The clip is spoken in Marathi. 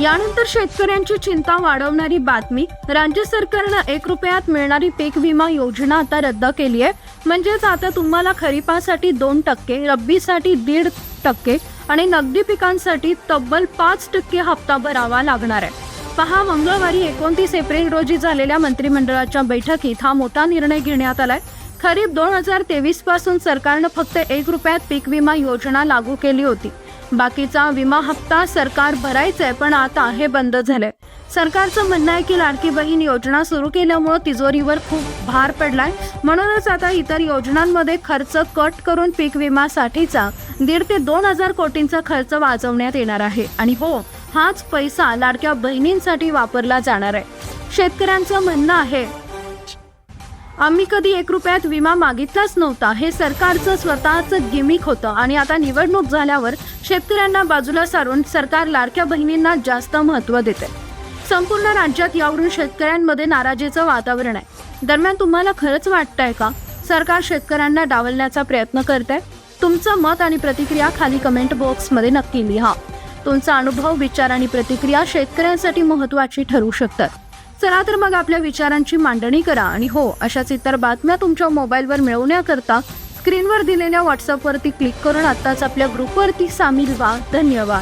यानंतर शेतकऱ्यांची चिंता वाढवणारी बातमी राज्य सरकारनं एक रुपयात मिळणारी पीक विमा योजना आता रद्द केली आहे. म्हणजेच आता तुम्हाला खरीपासाठी दोन टक्के रब्बीसाठी दीड टक्के आणि नगदी पिकांसाठी तब्बल पाच टक्के हप्ता भरावा लागणार आहे. पहा मंगळवारी एकोणतीस एप्रिल रोजी झालेल्या मंत्रिमंडळाच्या बैठकीत हा मोठा निर्णय घेण्यात आलाय. खरीप दोन हजार तेवीसपासून सरकारनं फक्त एक रुपयात पीक विमा योजना लागू केली होती. बाकीचा विमा हप्ता सरकार भरायचंय पण आता हे बंद झालंय. सरकारचं म्हणणं आहे की लाडकी बहीण योजना सुरू केल्यामुळं तिजोरीवर खूप भार पडलाय. म्हणूनच आता इतर योजनांमध्ये खर्च कट करून पीक विमासाठीचा दीड ते दोन हजार कोटींचा खर्च वाचवण्यात येणार आहे. आणि हो हाच पैसा लाडक्या बहिणींसाठी वापरला जाणार आहे. शेतकऱ्यांचं म्हणणं आहे आम्ही कधी एक रुपयात विमा मागितलाच नव्हता. हे सरकारचं स्वतःचं गिमिक होतं आणि आता निवडणूक झाल्यावर शेतकऱ्यांना बाजूला सारून सरकार लाडक्या बहिणींना जास्त महत्त्व देते. संपूर्ण राज्यात यावरून शेतकऱ्यांमध्ये नाराजीचं वातावरण आहे. दरम्यान तुम्हाला खरंच वाटतंय का? सरकार शेतकऱ्यांना डावलण्याचा प्रयत्न करतंय? तुमचं मत आणि प्रतिक्रिया खाली कमेंट बॉक्समध्ये नक्की लिहा. तुमचा अनुभव विचार आणि प्रतिक्रिया शेतकऱ्यांसाठी महत्त्वाची ठरू शकतात. चला तर मग आपल्या विचारांची मांडणी करा आणि हो अशाच इतर बातम्या तुमच्या मोबाईलवर मिळवण्याकरता स्क्रीनवर दिलेल्या व्हॉट्सअपवरती क्लिक करून आत्ताच आपल्या ग्रुपवरती सामील व्हा. धन्यवाद.